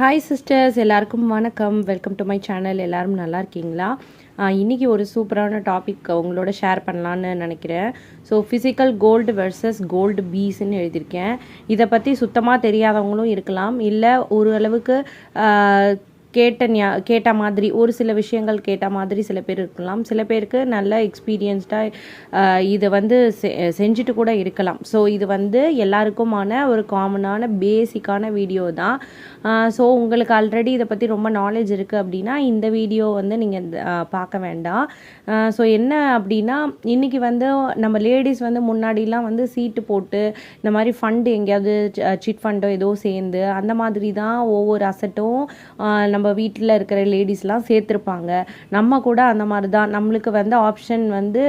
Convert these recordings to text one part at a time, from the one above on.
Hi sisters எல்லாருக்கும் வணக்கம். Welcome to my channel எல்லோரும் நல்லா இருக்கீங்களா? இன்றைக்கி இன்னைக்கு ஒரு சூப்பரான டாபிக் உங்களோட ஷேர் பண்ணலான்னு நினைக்கிறேன். So physical gold versus gold பீஸ்ன்னு எழுதியிருக்கேன். இதை பற்றி சுத்தமாக தெரியாதவங்களும் இருக்கலாம். இல்லை ஓரளவுக்கு கேட்ட ஞா கேட்ட மாதிரி ஒரு சில விஷயங்கள் கேட்ட மாதிரி சில பேர் இருக்கலாம். சில பேருக்கு நல்ல எக்ஸ்பீரியன்ஸ்டாக இதை வந்து செ செஞ்சுட்டு கூட இருக்கலாம். ஸோ இது வந்து எல்லாருக்குமான ஒரு காமனான பேசிக்கான வீடியோ தான். ஸோ உங்களுக்கு ஆல்ரெடி இதை பற்றி ரொம்ப நாலேஜ் இருக்குது அப்படின்னா இந்த வீடியோ வந்து நீங்கள் பார்க்க வேண்டாம். ஸோ என்ன அப்படின்னா இன்றைக்கி வந்து நம்ம லேடிஸ் வந்து முன்னாடிலாம் வந்து சீட்டு போட்டு இந்த மாதிரி ஃபண்டு எங்கேயாவது சிட் ஃபண்டோ ஏதோ சேர்ந்து அந்த மாதிரி தான் ஒவ்வொரு அசட்டும் நம்ம வீட்டில் இருக்கிற லேடிஸ்லாம் சேர்த்துருப்பாங்க. நம்ம கூட அந்த மாதிரி தான் நம்மளுக்கு வந்து ஆப்ஷன் வந்து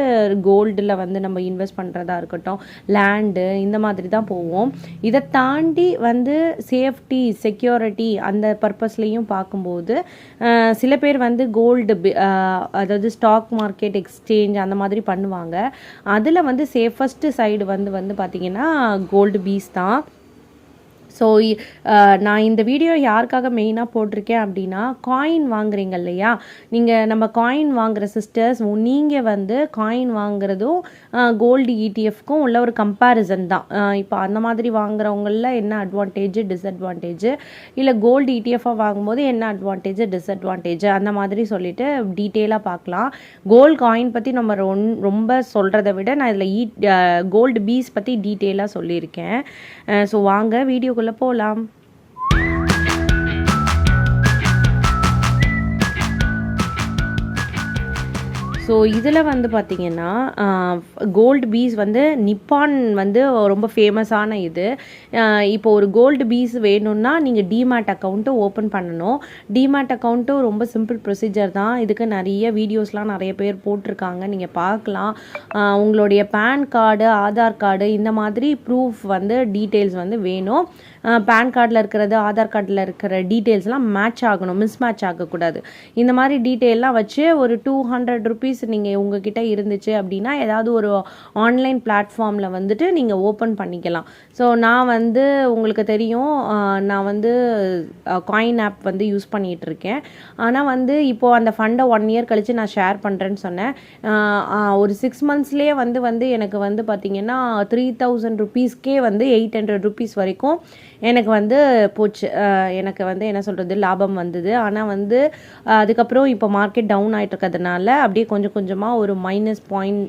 கோல்டில் வந்து நம்ம இன்வெஸ்ட் பண்ணுறதா இருக்கட்டும் லேண்டு இந்த மாதிரி தான் போவோம். இதை தாண்டி வந்து சேஃப்டி செக்யூரிட்டி அந்த பர்பஸ்லேயும் பார்க்கும்போது சில பேர் வந்து கோல்டு அதாவது ஸ்டாக் மார்க்கெட் எக்ஸ்சேஞ்ச் அந்த மாதிரி பண்ணுவாங்க. அதில் வந்து சேஃபஸ்ட்டு சைடு வந்து வந்து பார்த்திங்கன்னா கோல்டு பீஸ் தான். ஸோ நான் இந்த வீடியோ யாருக்காக மெயினாக போட்டிருக்கேன் அப்படின்னா காயின் வாங்குறீங்க இல்லையா? நீங்கள் நம்ம காயின் வாங்குற சிஸ்டர்ஸ் நீங்கள் வந்து காயின் வாங்குறதும் கோல்டு இடிஎஃப்க்கும் உள்ள ஒரு கம்பேரிசன் தான். இப்போ அந்த மாதிரி வாங்குறவங்களில் என்ன அட்வான்டேஜ் டிஸ்அட்வான்டேஜ் இல்லை கோல்டு இடிஎஃபாக வாங்கும்போது என்ன அட்வான்டேஜ் டிஸ்அட்வான்டேஜ் அந்த மாதிரி சொல்லிட்டு டீட்டெயிலாக பார்க்கலாம். கோல்டு காயின் பற்றி நம்ம ரொம் ரொம்ப சொல்கிறத விட நான் இதில் ஈ கோல்டு பீஸ் பற்றி டீட்டெயிலாக சொல்லியிருக்கேன். ஸோ வாங்க வீடியோக்குள்ளே போகலாம் ஸோ இதில் வந்து பார்த்தீங்கன்னா கோல்டு பீஸ் வந்து நிப்பான் வந்து ரொம்ப ஃபேமஸான இது. இப்போ ஒரு கோல்டு பீஸ் வேணும்னா நீங்கள் டிமேட் அக்கௌண்ட்டு ஓப்பன் பண்ணணும். டிமேட் அக்கௌண்ட்டும் ரொம்ப சிம்பிள் ப்ரொசீஜர் தான். இதுக்கு நிறைய வீடியோஸ்லாம் நிறைய பேர் போட்டிருக்காங்க. நீங்கள் பார்க்கலாம். உங்களுடைய பேன் கார்டு ஆதார் கார்டு இந்த மாதிரி ப்ரூஃப் வந்து டீட்டெயில்ஸ் வந்து வேணும். பேன் கார்டில் இருக்கிறது ஆதார் கார்டில் இருக்கிற டீட்டெயில்ஸ்லாம் மேட்ச் ஆகணும் மிஸ் மேட்ச் ஆகக்கூடாது. இந்த மாதிரி டீட்டெயிலாம் வச்சு ஒரு டூ ஹண்ட்ரட் ருபீஸ் நீங்கள் உங்ககிட்ட இருந்துச்சு அப்படின்னா ஏதாவது ஒரு ஆன்லைன் பிளாட்ஃபார்மில் வந்துட்டு நீங்கள் ஓப்பன் பண்ணிக்கலாம். ஸோ நான் வந்து உங்களுக்கு தெரியும் நான் வந்து காயின் ஆப் வந்து யூஸ் பண்ணிகிட்டு இருக்கேன் ஆனால் வந்து இப்போது அந்த ஃபண்டை ஒன் இயர் கழித்து நான் ஷேர் பண்ணுறேன்னு சொன்னேன். ஒரு சிக்ஸ் மந்த்ஸ்லேயே வந்து வந்து எனக்கு வந்து பார்த்திங்கன்னா த்ரீ தௌசண்ட் ருபீஸ்க்கே வந்து எயிட் ஹண்ட்ரட் ருபீஸ் வரைக்கும் எனக்கு வந்து போச்சு. எனக்கு வந்து என்ன சொல்கிறது லாபம் வந்தது. ஆனால் வந்து அதுக்கப்புறம் இப்போ மார்க்கெட் டவுன் ஆகிட்டு இருக்கிறதுனால அப்படியே கொஞ்சம் கொஞ்சமாக ஒரு மைனஸ் பாயிண்ட்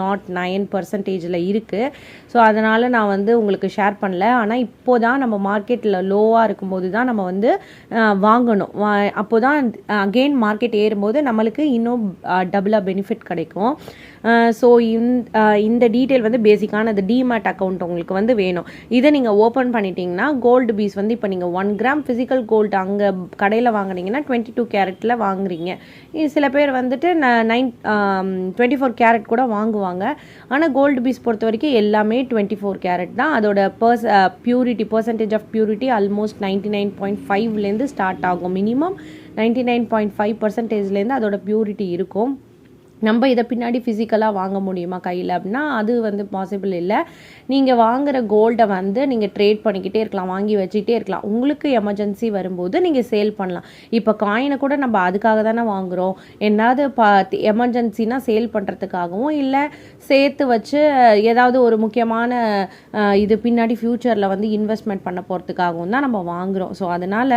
நாட் நைன் பர்சன்டேஜில் இருக்குது ஸோ அதனால் நான் வந்து உங்களுக்கு ஷேர் பண்ணல. ஆனால் இப்போ தான் நம்ம மார்க்கெட்டில் லோவாக இருக்கும்போது தான் நம்ம வந்து வாங்கணும். அப்போ தான் அகெயின் மார்க்கெட் ஏறும்போது நம்மளுக்கு இன்னும் டபுளாக பெனிஃபிட் கிடைக்கும். ஸோ இந்த டீட்டெயில் வந்து பேசிக்கான டிமேட் அக்கௌண்ட் உங்களுக்கு வந்து வேணும். இதை நீங்கள் ஓப்பன் பண்ணிட்டீங்கன்னா கோல்டு பீஸ் வந்து இப்போ நீங்கள் ஒன் கிராம் ஃபிசிக்கல் கோல்டு அங்கே கடையில் வாங்குனீங்கன்னா டுவெண்ட்டி டூ கேரட்டில் வாங்குறீங்க. சில பேர் வந்துட்டு நைன் டுவெண்ட்டி ஃபோர் கேரட் கூட வாங்குவாங்க. ஆனால் கோல்டு பீஸ் பொறுத்த வரைக்கும் எல்லாமே டுவெண்ட்டி ஃபோர் கேரட் தான். அதோட purse purity percentage of purity almost ninety nine point ஃபைவ்லேருந்து ஸ்டார்ட் ஆகும். Minimum ninety nine point five பர்சன்டேஜ்லேருந்து அதோட பியூரிட்டி இருக்கும். நம்ம இதை பின்னாடி ஃபிசிக்கலாக வாங்க முடியுமா கையில் அப்படின்னா அது வந்து பாசிபிள் இல்லை. நீங்கள் வாங்குகிற கோல்டை வந்து நீங்கள் ட்ரேட் பண்ணிக்கிட்டே இருக்கலாம் வாங்கி வச்சுக்கிட்டே இருக்கலாம். உங்களுக்கு எமர்ஜென்சி வரும்போது நீங்கள் சேல் பண்ணலாம். இப்போ காயினை கூட நம்ம அதுக்காக தானே வாங்குகிறோம் என்னாவது பா எமர்ஜென்சினா சேல் பண்ணுறதுக்காகவும் இல்லை சேர்த்து வச்சு ஏதாவது ஒரு முக்கியமான இது பின்னாடி ஃப்யூச்சரில் வந்து இன்வெஸ்ட்மெண்ட் பண்ண போகிறதுக்காகவும் தான் நம்ம வாங்குகிறோம் ஸோ அதனால்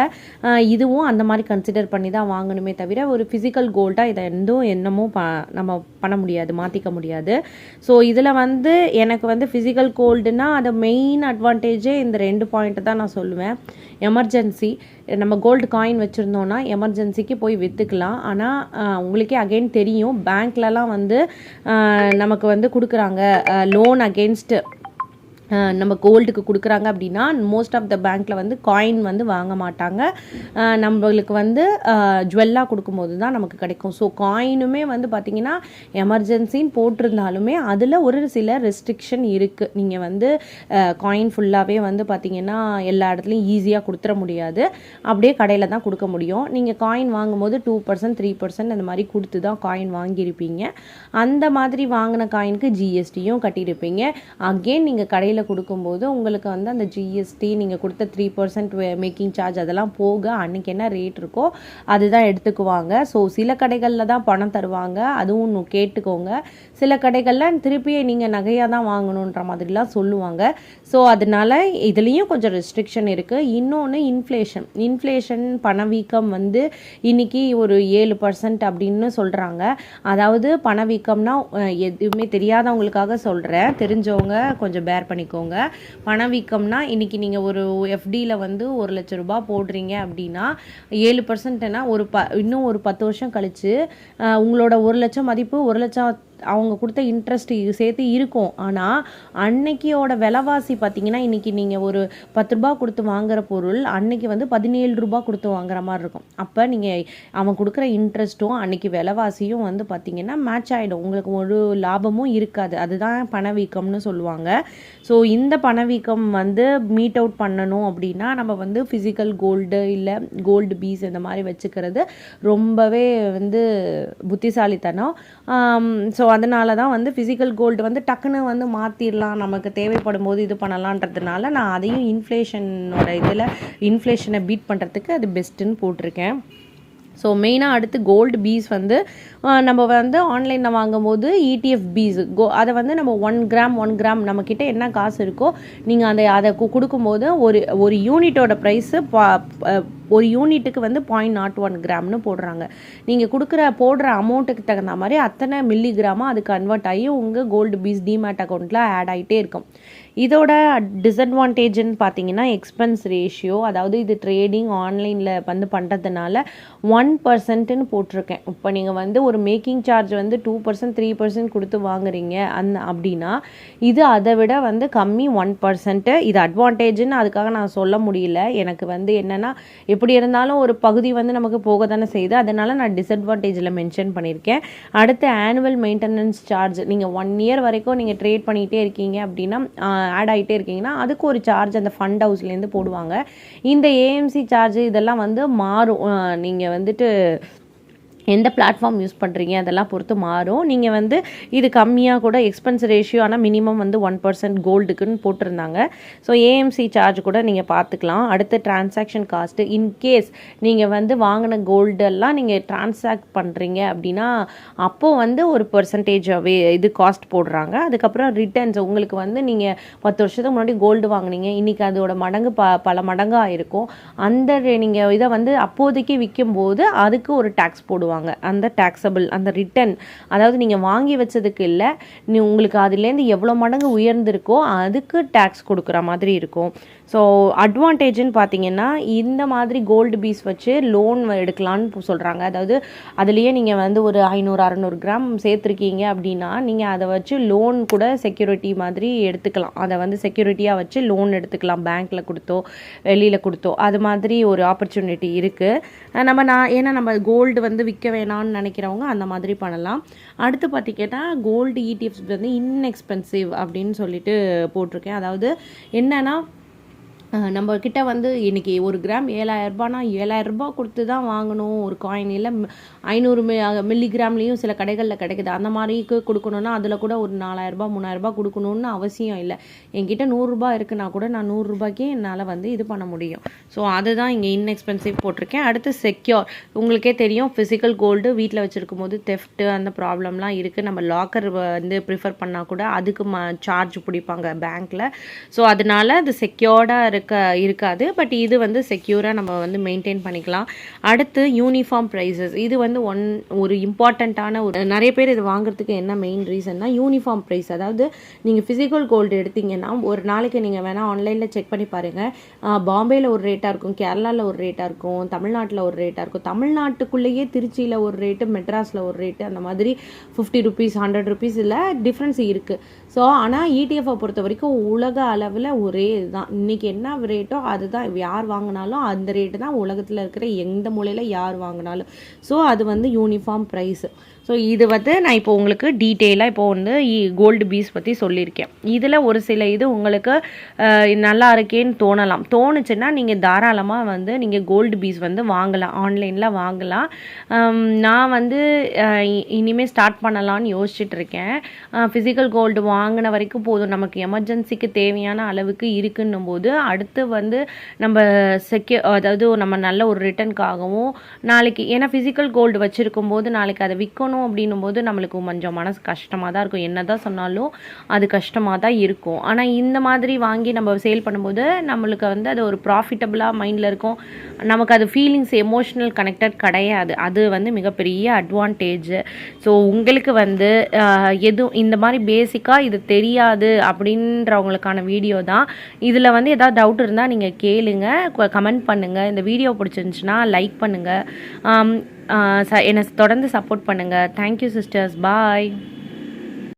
இதுவும் அந்த மாதிரி கன்சிடர் பண்ணி தான் வாங்கணுமே தவிர ஒரு ஃபிசிக்கல் கோல்டாக இதை எந்தும் என்னமோ ப நம்ம பண்ண முடியாது மாற்றிக்க முடியாது. ஸோ இதில் வந்து எனக்கு வந்து ஃபிசிக்கல் கோல்டுனா அது மெயின் அட்வான்டேஜே இந்த ரெண்டு பாயிண்ட்டு தான் நான் சொல்லுவேன். எமர்ஜென்சி நம்ம கோல்டு காயின் வச்சுருந்தோன்னா எமர்ஜென்சிக்கு போய் விற்றுக்கலாம் ஆனால் உங்களுக்கே அகைன் தெரியும் பேங்க்லலாம் வந்து நமக்கு வந்து கொடுக்குறாங்க லோன் அகெயின்ஸ்ட் நம்ம கோல்டுக்கு கொடுக்குறாங்க அப்படின்னா மோஸ்ட் ஆஃப் த பேங்க்கில் வந்து காயின் வந்து வாங்க மாட்டாங்க. நம்மளுக்கு வந்து ஜுவல்லாக கொடுக்கும்போது தான் நமக்கு கிடைக்கும். ஸோ காயினுமே வந்து பார்த்திங்கன்னா எமர்ஜென்சின்னு போட்டிருந்தாலுமே அதில் ஒரு சில ரெஸ்ட்ரிக்ஷன் இருக்குது நீங்கள் வந்து காயின் ஃபுல்லாகவே வந்து பார்த்திங்கன்னா எல்லா இடத்துலையும் ஈஸியாக கொடுத்துட முடியாது. அப்படியே கடையில் தான் கொடுக்க முடியும். நீங்கள் காயின் வாங்கும்போது டூ பர்சன்ட் த்ரீ பர்சன்ட் அந்த மாதிரி கொடுத்து தான் காயின் வாங்கியிருப்பீங்க. அந்த மாதிரி வாங்கின காயினுக்கு ஜிஎஸ்டியும் கட்டியிருப்பீங்க. அகெயின் நீங்கள் கடையில் எஃப்டியில் கொடுக்கும்போது உங்களுக்கு வந்து அந்த ஜிஎஸ்டி நீங்கள் கொடுத்த த்ரீ பர்சன்ட் மேக்கிங் சார்ஜ் அதெல்லாம் போக அன்றைக்கி என்ன ரேட் இருக்கோ அதுதான் எடுத்துக்குவாங்க. ஸோ சில கடைகளில் தான் பணம் தருவாங்க. அதுவும் இன்னும் கேட்டுக்கோங்க. சில கடைகளில் திருப்பி நீங்கள் நகையாக தான் வாங்கணுன்ற மாதிரிலாம் சொல்லுவாங்க. ஸோ அதனால இதுலேயும் கொஞ்சம் ரெஸ்ட்ரிக்ஷன் இருக்குது இன்னொன்று இன்ஃப்ளேஷன் இன்ஃப்ளேஷன் பணவீக்கம் வந்து இன்னைக்கு ஒரு ஏழு பர்சன்ட் அப்படின்னு சொல்கிறாங்க அதாவது பணவீக்கம்னா எதுவுமே தெரியாதவங்களுக்காக சொல்கிறேன் தெரிஞ்சவங்க கொஞ்சம் பேர் பண்ணிக்கோங்க. பணவீக்கம்னா இன்னைக்கு நீங்கள் ஒரு எஃப்டியில் வந்து ஒரு லட்ச ரூபாய் போடுறீங்க அப்படின்னா ஏழு பர்சன்ட்னா ஒரு ப இன்னும் ஒரு பத்து வருஷம் கழிச்சு உங்களோட ஒரு லட்சம் மதிப்பு ஒரு லட்சம் அவங்க கொடுத்த இன்ட்ரெஸ்ட் சேர்த்து இருக்கும். ஆனால் அன்னைக்கியோட விலைவாசி பார்த்தீங்கன்னா இன்னைக்கு நீங்கள் ஒரு பத்து ரூபா கொடுத்து வாங்குற பொருள் அன்னைக்கு வந்து பதினேழு ரூபா கொடுத்து வாங்குற மாதிரி இருக்கும். அப்போ நீங்கள் அவன் கொடுக்குற இன்ட்ரெஸ்ட்டும் அன்னைக்கு விலைவாசியும் வந்து பார்த்தீங்கன்னா மேட்ச் ஆகிடும் உங்களுக்கு ஒரு லாபமும் இருக்காது. அதுதான் பணவீக்கம்னு சொல்லுவாங்க. ஸோ இந்த பணவீக்கம் வந்து மீட் அவுட் பண்ணணும் அப்படின்னா நம்ம வந்து ஃபிசிக்கல் கோல்டு இல்லை கோல்டு பீஸ் இந்த மாதிரி வச்சுக்கிறது ரொம்பவே வந்து புத்திசாலித்தனம். ஸோ அதனால தான் வந்து ஃபிசிக்கல் கோல்டு வந்து டக்குன்னு வந்து மாற்றிடலாம் நமக்கு தேவைப்படும் போது இது பண்ணலான்றதுனால நான் அதையும் இன்ஃப்ளேஷனோட இதில் இன்ஃப்ளேஷனை பீட் பண்ணுறதுக்கு அது பெஸ்ட்டுன்னு போட்டிருக்கேன். ஸோ மெயினாக அடுத்து கோல்டு பீஸ் வந்து நம்ம வந்து ஆன்லைனில் வாங்கும்போது இடிஎஃப் பீஸ் கோ அதை வந்து நம்ம ஒன் கிராம் ஒன் கிராம் நம்மக்கிட்ட என்ன காசு இருக்கோ நீங்கள் அந்த அதை கொடுக்கும்போது ஒரு ஒரு யூனிட்டோட ப்ரைஸு ஒரு யூனிட்டுக்கு வந்து பாயிண்ட் நாட் ஒன் கிராம்னு போடுறாங்க. நீங்கள் கொடுக்குற போடுற அமௌண்ட்டுக்கு தகுந்த மாதிரி அத்தனை மில்லி கிராமாக அது கன்வெர்ட் ஆகி உங்கள் கோல்டு பீஸ் டிமேட் அக்கௌண்ட்டில் ஆட் ஆகிட்டே இருக்கும். இதோட டிஸ்அட்வான்டேஜ்னு பார்த்தீங்கன்னா எக்ஸ்பென்ஸ் ரேஷியோ அதாவது இது ட்ரேடிங் ஆன்லைனில் வந்து பண்ணுறதுனால ஒன் ஒன் பர்சன்ட்டுன்னு போட்டிருக்கேன். இப்போ நீங்கள் வந்து ஒரு மேக்கிங் சார்ஜ் வந்து டூ பர்சன்ட் த்ரீ பர்சன்ட் கொடுத்து வாங்குறீங்க அந்த அப்படின்னா இது அதை விட வந்து கம்மி ஒன் பர்சன்ட்டு இது அட்வான்டேஜ்னு அதுக்காக நான் சொல்ல முடியல. எனக்கு வந்து என்னென்னா எப்படி இருந்தாலும் ஒரு பகுதி வந்து நமக்கு போக தானே செய்யுது. அதனால் நான் டிஸ்அட்வான்டேஜில் மென்ஷன் பண்ணியிருக்கேன். அடுத்து ஆனுவல் மெயின்டெனன்ஸ் சார்ஜ் நீங்கள் ஒன் இயர் வரைக்கும் நீங்கள் ட்ரேட் பண்ணிகிட்டே இருக்கீங்க அப்படின்னா ஆட் ஆகிட்டே இருக்கீங்கன்னா அதுக்கு ஒரு சார்ஜ் அந்த ஃபண்ட் ஹவுஸ்லேருந்து போடுவாங்க. இந்த ஏஎம்சி சார்ஜ் இதெல்லாம் வந்து மாறும். நீங்கள் வந்து வந்துட்டு எந்த பிளாட்ஃபார்ம் யூஸ் பண்ணுறீங்க அதெல்லாம் பொறுத்து மாறும். நீங்கள் வந்து இது கம்மியாக கூட எக்ஸ்பென்ஸ் ரேஷியோ ஆனால் மினிமம் வந்து ஒன் பர்சன்ட் கோல்டுக்குன்னு போட்டிருந்தாங்க. ஸோ ஏஎம்சி சார்ஜ் கூட நீங்கள் பார்த்துக்கலாம். அடுத்து டிரான்சாக்ஷன் காஸ்ட்டு இன்கேஸ் நீங்கள் வந்து வாங்கின கோல்டெல்லாம் நீங்கள் டிரான்சாக்ட் பண்ணுறீங்க அப்படின்னா அப்போது வந்து ஒரு பர்சன்டேஜ் இது காஸ்ட் போடுறாங்க. அதுக்கப்புறம் ரிட்டர்ன்ஸ் உங்களுக்கு வந்து நீங்கள் பத்து வருஷத்துக்கு முன்னாடி கோல்டு வாங்குனீங்க. இன்றைக்கி அதோட மடங்கு ப பல மடங்காக இருக்கும் அந்த நீங்கள் இதை வந்து அப்போதைக்கு விற்கும்போது அதுக்கு ஒரு டேக்ஸ் போடுவாங்க. அந்த டேக்ஸபிள் அந்த ரிட்டர்ன் அதாவது நீங்கள் வாங்கி வச்சதுக்கு இல்லை நீ உங்களுக்கு அதுலேருந்து எவ்வளோ மடங்கு உயர்ந்திருக்கோ அதுக்கு டேக்ஸ் கொடுக்குற மாதிரி இருக்கும். ஸோ அட்வான்டேஜ்னு பார்த்தீங்கன்னா இந்த மாதிரி கோல்டு பீஸ் வச்சு லோன் எடுக்கலான்னு சொல்கிறாங்க அதாவது அதுலேயே நீங்கள் வந்து ஒரு ஐநூறு அறநூறு கிராம் சேர்த்துருக்கீங்க அப்படின்னா நீங்கள் அதை வச்சு லோன் கூட செக்யூரிட்டி மாதிரி எடுத்துக்கலாம். அதை வந்து செக்யூரிட்டியாக வச்சு லோன் எடுத்துக்கலாம். பேங்க்கில் கொடுத்தோ வெளியில் கொடுத்தோ. அது மாதிரி ஒரு ஆப்பர்ச்சுனிட்டி இருக்குது நம்ம நான் ஏன்னா நம்ம கோல்டு வந்து விற்க வேணாம்னு நினைக்கிறவங்க அந்த மாதிரி பண்ணலாம். அடுத்து பார்த்திங்கன்னா கோல்டு இடிஎஃப்ஸ் வந்து இன்எக்ஸ்பென்சிவ் அப்படின்னு சொல்லிட்டு போட்டிருக்கேன். அதாவது என்னென்னா நம்ம கிட்ட வந்து இன்னைக்கு ஒரு கிராம் ஏழாயிரரூபானா ஏழாயிரரூபா கொடுத்து தான் வாங்கணும். ஒரு காயின் இல்லை ஐநூறு மி மில்லிகிராம்லேயும் சில கடைகளில் கிடைக்குது. அந்த மாதிரிக்கு கொடுக்கணுன்னா அதில் கூட ஒரு நாலாயிரரூபா மூணாயிரரூபா கொடுக்கணுன்னு அவசியம் இல்லை. என்கிட்ட நூறுரூபா இருக்குன்னா கூட நான் நூறுரூபாய்க்கே என்னால் வந்து இது பண்ண முடியும். ஸோ அதுதான் இங்கே இன்எக்ஸ்பென்சிவ் போட்டிருக்கேன். அடுத்து செக்யூர் உங்களுக்கே தெரியும் ஃபிசிக்கல் கோல்டு வீட்டில் வச்சுருக்கும் போது தெஃப்ட்டு அந்த ப்ராப்ளம்லாம் இருக்குது நம்ம லாக்கர் வந்து ப்ரிஃபர் பண்ணால் கூட அதுக்கு ம சார்ஜ் பிடிப்பாங்க பேங்க்கில் ஸோ அதனால அது செக்யூர்டாக இருக்க இருக்காது. பட் இது வந்து செக்யூராக நம்ம வந்து மெயின்டைன் பண்ணிக்கலாம். அடுத்து யூனிஃபார்ம் ப்ரைஸஸ் இது வந்து ஒன் ஒரு இம்பார்ட்டண்ட்டான ஒரு நிறைய பேர் இது வாங்குறதுக்கு என்ன மெயின் ரீசன்னா யூனிஃபார்ம் ப்ரைஸ் அதாவது நீங்கள் ஃபிசிக்கல் கோல்டு எடுத்தீங்கன்னா ஒரு நாளைக்கு நீங்கள் வேணால் ஆன்லைனில் செக் பண்ணி பாருங்கள் பாம்பேயில் ஒரு ரேட்டாக இருக்கும் கேரளாவில் ஒரு ரேட்டாக இருக்கும் தமிழ்நாட்டில் ஒரு ரேட்டாக இருக்கும். தமிழ்நாட்டுக்குள்ளேயே திருச்சியில் ஒரு ரேட்டு மெட்ராஸில் ஒரு ரேட்டு அந்த மாதிரி ஃபிஃப்டி ருபீஸ் ஹண்ட்ரட் ருபீஸில் டிஃப்ரென்ஸ் இருக்குது ஸோ ஆனால் இடிஎஃப்பை பொறுத்த வரைக்கும் உலக அளவில் ஒரே இதுதான். இன்றைக்கி என்ன ரேட்டோ அதுதான். யார் வாங்கினாலும் அந்த ரேட்டு தான் உலகத்தில் இருக்கிற எந்த மூலையில் யார் வாங்கினாலும். ஸோ அது வந்து யூனிஃபார்ம் ப்ரைஸ் ஸோ இது வந்து நான் இப்போ உங்களுக்கு டீட்டெயிலாக இப்போ வந்து கோல்டு பீஸ் பற்றி சொல்லியிருக்கேன். இதில் ஒரு சில இது உங்களுக்கு நல்லா இருக்கேன்னு தோணலாம். தோணுச்சுன்னா நீங்கள் தாராளமாக வந்து நீங்கள் கோல்டு பீஸ் வந்து வாங்கலாம். ஆன்லைனில் வாங்கலாம். நான் வந்து இனிமேல் இ- ஸ்டார்ட் பண்ணலான்னு யோசிச்சுட்டு இருக்கேன். ஃபிசிக்கல் கோல்டு வாங்கின வரைக்கும் போதும். நமக்கு எமர்ஜென்சிக்கு தேவையான அளவுக்கு இருக்குன்னும் போது அடுத்து வந்து நம்ம செக்யூ அதாவது நம்ம நல்ல ஒரு ரிட்டர்னுக்காகவும் நாளைக்கு ஏன்னா ஃபிசிக்கல் கோல்டு வச்சுருக்கும் போது நாளைக்கு அதை விற்கணும் அப்படின்னும் போது நம்மளுக்கு கொஞ்சம் மனசு கஷ்டமாக தான் இருக்கும். என்ன தான் சொன்னாலும் அது கஷ்டமாக தான் இருக்கும். ஆனால் இந்த மாதிரி வாங்கி நம்ம சேல் பண்ணும்போது நம்மளுக்கு வந்து அது ஒரு ப்ராஃபிட்டபுளாக மைண்டில் இருக்கும். நமக்கு அது ஃபீலிங்ஸ் எமோஷ்னல் கனெக்டட் கிடையாது. அது வந்து மிகப்பெரிய அட்வான்டேஜ் ஸோ உங்களுக்கு வந்து எதுவும் இந்த மாதிரி பேசிக்காக இது தெரியாது அப்படின்றவங்களுக்கான வீடியோ தான். இதில் வந்து ஏதாவது டவுட் இருந்தால் நீங்கள் கேளுங்க. கமெண்ட் பண்ணுங்கள் இந்த வீடியோ பிடிச்சிருந்துச்சுன்னா லைக் பண்ணுங்கள் என்னை தொடர்ந்து சப்போர்ட் பண்ணுங்கள் தேங்க்யூ சிஸ்டர்ஸ் பாய்